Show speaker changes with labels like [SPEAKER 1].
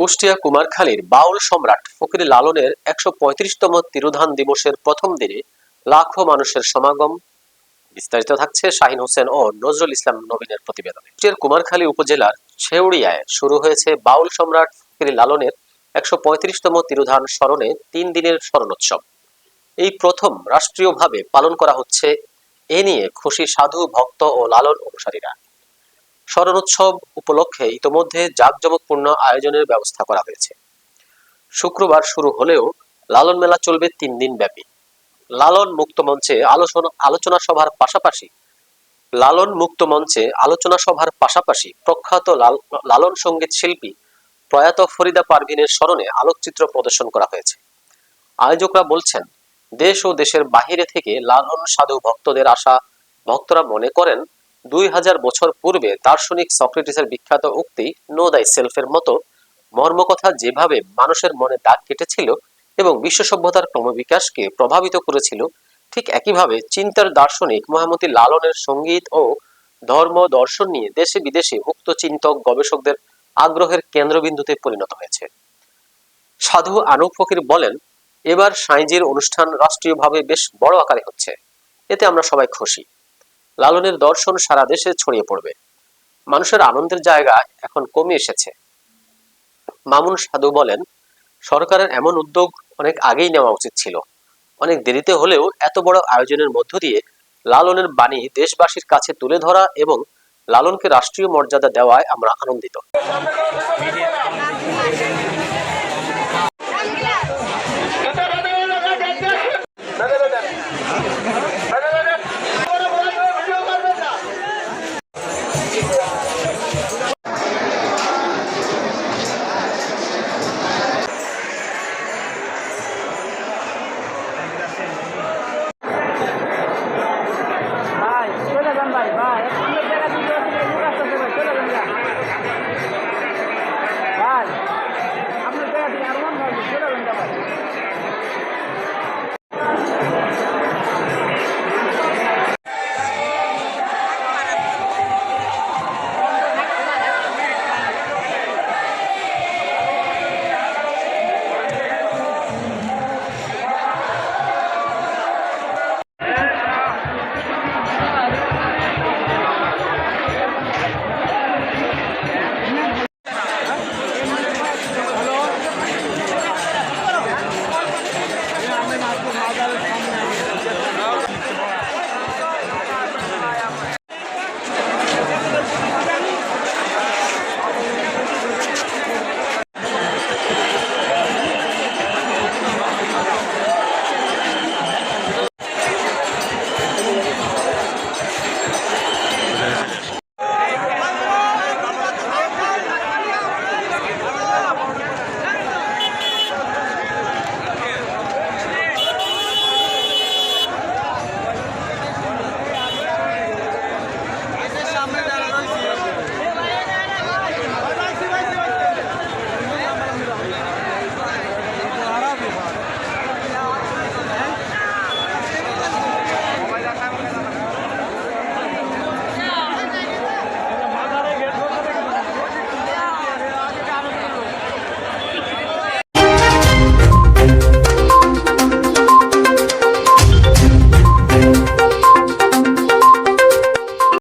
[SPEAKER 1] কুষ্টিয়া কুমারখালীর বাউল সম্রাট ফকির লালনের একশো পঁয়ত্রিশতম তিরোধান দিবসের প্রথম দিনে লাখো মানুষের সমাগম। বিস্তারিত থাকছে শাহিন হোসেন ও নজরুল ইসলাম নবীনের প্রতিবেদনে। কুষ্টিয়ার কুমারখালী উপজেলার ছেউড়িয়ায় শুরু হয়েছে বাউল সম্রাট ফকির লালনের একশো পঁয়ত্রিশতম তিরোধান স্মরণে তিন দিনের স্মরণোৎসব। এই প্রথম রাষ্ট্রীয়ভাবে পালন করা হচ্ছে, এ নিয়ে খুশি সাধু, ভক্ত ও লালন অনুসারীরা। স্মরণোৎসব উপলক্ষে ইতোমধ্যে জাঁকজমকপূর্ণ আয়োজনের ব্যবস্থা করা হয়েছে। শুক্রবার শুরু হলেও লালন মেলা চলবে তিন দিন ব্যাপী। লালন মুক্ত মঞ্চে আলোচনা আলোচনা সভার পাশাপাশি, লালন মুক্ত মঞ্চে আলোচনা সভার পাশাপাশি প্রখ্যাত লাল- লালন সংগীত শিল্পী প্রয়াত ফরিদা পারভিনের স্মরণে আলোকচিত্র প্রদর্শন করা হয়েছে। আয়োজকরা বলছেন, দেশ ও দেশের বাহিরে থেকে লালন সাধু ভক্তদের আসা ভক্তরা মনে করেন দুই হাজার বছর পূর্বে দার্শনিক সক্রেটিসের বিখ্যাত উক্তি নো দাই সেলফের মতো মর্মকথা যেভাবে মানুষের মনে দাগ কেটেছিল এবং বিশ্ব সভ্যতার ক্রমবিকাশকে প্রভাবিত করেছিল, ঠিক একইভাবে চিন্তার দার্শনিক মহামতি লালনের সংগীত ও ধর্ম দর্শন নিয়ে দেশে বিদেশে উক্ত চিন্তক গবেষকদের আগ্রহের কেন্দ্রবিন্দুতে পরিণত হয়েছে। সাধু আনুক ফকির বলেন, এবার সাঁইজির অনুষ্ঠান রাষ্ট্রীয়ভাবে বেশ বড় আকারে হচ্ছে। এতে আমরা সবাই খুশি। লালনের দর্শন সারা দেশে ছড়িয়ে পড়বে। মানুষের আনন্দের জায়গা এখন কমে এসেছে। মামুন সাধু বলেন, সরকারের এমন উদ্যোগ অনেক আগেই নেওয়া উচিত ছিল। অনেক দেরিতে হলেও এত বড় আয়োজনের মধ্য দিয়ে লালনের বাণী দেশবাসীর কাছে তুলে ধরা এবং লালনকে রাষ্ট্রীয় মর্যাদা দেওয়ায় আমরা আনন্দিত।